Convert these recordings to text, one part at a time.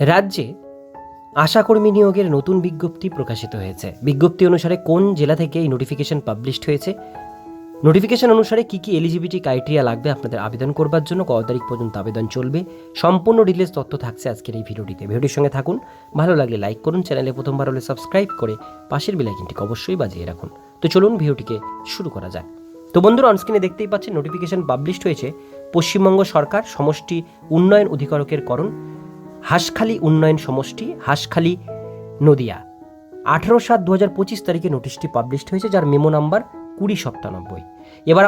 রাজ্যে আশাকর্মী নিয়োগের নতুন বিজ্ঞপ্তি প্রকাশিত হয়েছে। বিজ্ঞপ্তি অনুসারে কোন জেলা থেকে এই নোটিফিকেশন পাবলিশড হয়েছে? নোটিফিকেশন অনুসারে কী কী এলিজিবিলিটি ক্রাইটেরিয়া লাগবে আপনাদের আবেদন করবার জন্য? কত তারিখ পর্যন্ত আবেদন চলবে? সম্পূর্ণ ডিটেলস তথ্য থাকছে আজকের এই ভিডিওটিতে। ভিডিওটির সঙ্গে থাকুন। ভালো লাগলে লাইক করুন চ্যানেলে প্রথমবার হলে সাবস্ক্রাইব করে পাশের বেলাইকিনটিকে অবশ্যই বাজিয়ে রাখুন। তো চলুন ভিডিওটিকে শুরু করা যাক। তো বন্ধুরা অনস্ক্রিনে দেখতেই পাচ্ছেন নোটিফিকেশন পাবলিশড হয়েছে। পশ্চিমবঙ্গ সরকার সমষ্টি উন্নয়ন অধিকারকের করণ। হাঁসখালি উন্নয়ন সমষ্টি, হাঁসখালি নদিয়া। আঠেরো সাত দু হাজার পঁচিশ তারিখে নোটিশটি পাবলিশড হয়েছে, যার মেমো নাম্বার কুড়ি সপ্তানব্বই। এবার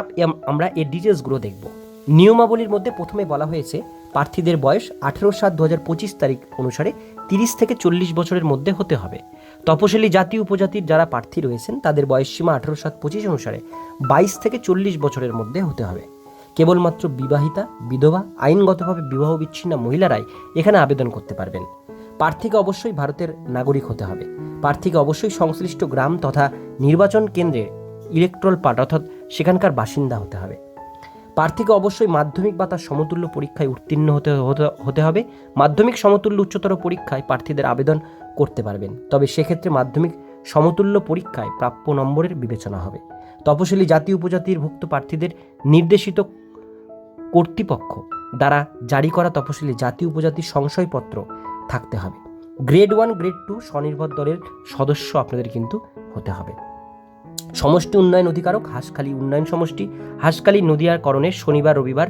আমরা এর ডিটেলসগুলো দেখব। নিয়মাবলীর মধ্যে প্রথমে বলা হয়েছে, প্রার্থীদের বয়স আঠেরো সাত দু হাজার পঁচিশ তারিখ অনুসারে তিরিশ থেকে চল্লিশ বছরের মধ্যে হতে হবে। তপশিলি জাতি উপজাতির যারা প্রার্থী রয়েছেন, তাদের বয়স সীমা আঠেরো সাত পঁচিশ অনুসারে বাইশ থেকে চল্লিশ বছরের মধ্যে হতে হবে। কেবলমাত্র বিবাহিতা, বিধবা, আইনগতভাবে বিবাহ বিচ্ছিন্ন মহিলারাই এখানে আবেদন করতে পারবেন। প্রার্থীকে অবশ্যই ভারতের নাগরিক হতে হবে। প্রার্থীকে অবশ্যই সংশ্লিষ্ট গ্রাম তথা নির্বাচন কেন্দ্রের ইলেকট্রল পার্ট অর্থাৎ সেখানকার বাসিন্দা হতে হবে। প্রার্থীকে অবশ্যই মাধ্যমিক বা তার সমতুল্য পরীক্ষায় উত্তীর্ণ হতে হতে- হবে। মাধ্যমিক সমতুল্য উচ্চতর পরীক্ষায় প্রার্থীদের আবেদন করতে পারবেন। তবে সেক্ষেত্রে মাধ্যমিক সমতুল্য পরীক্ষায় প্রাপ্য নম্বরের বিবেচনা হবে। তপশিলি জাতি উপজাতির ভুক্ত প্রার্থীদের নির্দেশিত কর্তৃপক্ষ দ্বারা জারি করা তপশিলি জাতি উপজাতি সংশয়পত্র থাকতে হবে। গ্রেড ওয়ান, গ্রেড টু স্বনির্ভর দলের সদস্য আপনাদের কিন্তু হতে হবে। সমষ্টি উন্নয়ন অধিকারক, হাঁসখালী উন্নয়ন সমষ্টি, হাঁসখালী নদীয়াকরণের শনিবার, রবিবার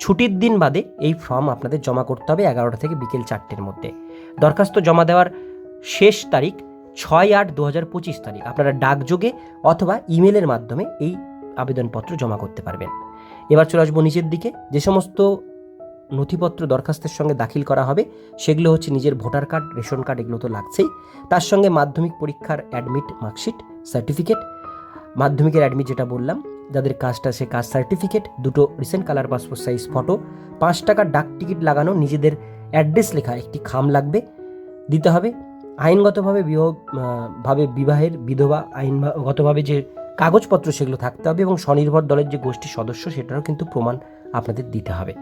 ছুটির দিন বাদে এই ফর্ম আপনাদের জমা করতে হবে এগারোটা থেকে বিকেল চারটের মধ্যে। দরখাস্ত জমা দেওয়ার শেষ তারিখ ছয় আট দু হাজার পঁচিশ তারিখ। আপনারা ডাকযোগে অথবা ইমেলের মাধ্যমে এই আবেদনপত্র জমা করতে পারবেন। এবার চলে আসব নিচের দিকে। যে সমস্ত নথিপত্র দরখাস্তের সঙ্গে দাখিল করা হবে, সেগুলো হচ্ছে নিজের ভোটার কার্ড, রেশন কার্ড, এগুলো তো লাগছেই। তার সঙ্গে মাধ্যমিক পরীক্ষার অ্যাডমিট মার্কশিট সার্টিফিকেট মাধ্যমিকের অ্যাডমিট যেটা বললাম, যাদের কাজটা সে কাজ সার্টিফিকেট দুটো recent colour passport size photo পাঁচ টাকার ডাক টিকিট লাগানো, নিজেদের অ্যাড্রেস লেখা, একটি খাম লাগবে। দিতে হবে আইনগতভাবে বিবাহ ভাবে বিবাহের বিধবা আইনগতভাবে যে কাগজপত্র সেগুলো থাকতে হবে এবং স্বনির্ভর দলের যে গোষ্ঠী সদস্য, সেটারও কিন্তু প্রমাণ আপনাদের দিতে হবে।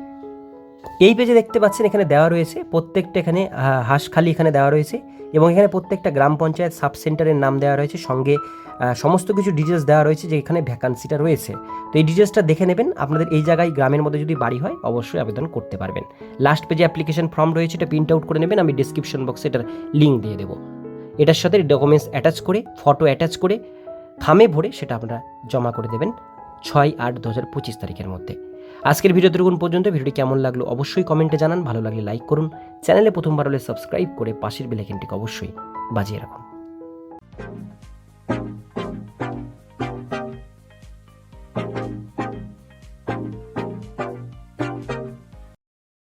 এই পেজে দেখতে পাচ্ছেন, এখানে দেওয়া রয়েছে, প্রত্যেকটা এখানে হাঁসখালি এখানে দেওয়া রয়েছে এবং এখানে প্রত্যেকটা গ্রাম পঞ্চায়েত সাব সেন্টারের নাম দেওয়া রয়েছে। সঙ্গে সমস্ত কিছু ডিটেলস দেওয়া রয়েছে যে এখানে ভ্যাকান্সিটা রয়েছে। তো এই ডিটেলসটা দেখে নেবেন। আপনাদের এই জায়গায় গ্রামের মধ্যে যদি বাড়ি হয়, অবশ্যই আবেদন করতে পারবেন। লাস্ট পেজে অ্যাপ্লিকেশন ফর্ম রয়েছে, এটা প্রিন্ট আউট করে নেবেন। আমি ডিসক্রিপশন বক্সে এটার লিঙ্ক দিয়ে দেবো। এটার সাথে ডকুমেন্টস অ্যাটাচ করে ফটো অ্যাটাচ করে খামে ভরে সেটা আপনারা জমা করে দেবেন ছয় আট দু হাজার পঁচিশ তারিখের মধ্যে। আজকের ভিডিও ততক্ষণ পর্যন্ত। ভিডিওটি কেমন লাগল অবশ্যই কমেন্টে জানান। ভালো লাগলে লাইক করুন। চ্যানেলে প্রথমবার হলে সাবস্ক্রাইব করে পাশের বেলাইকেনটিকে অবশ্যই বাজিয়ে রাখুন।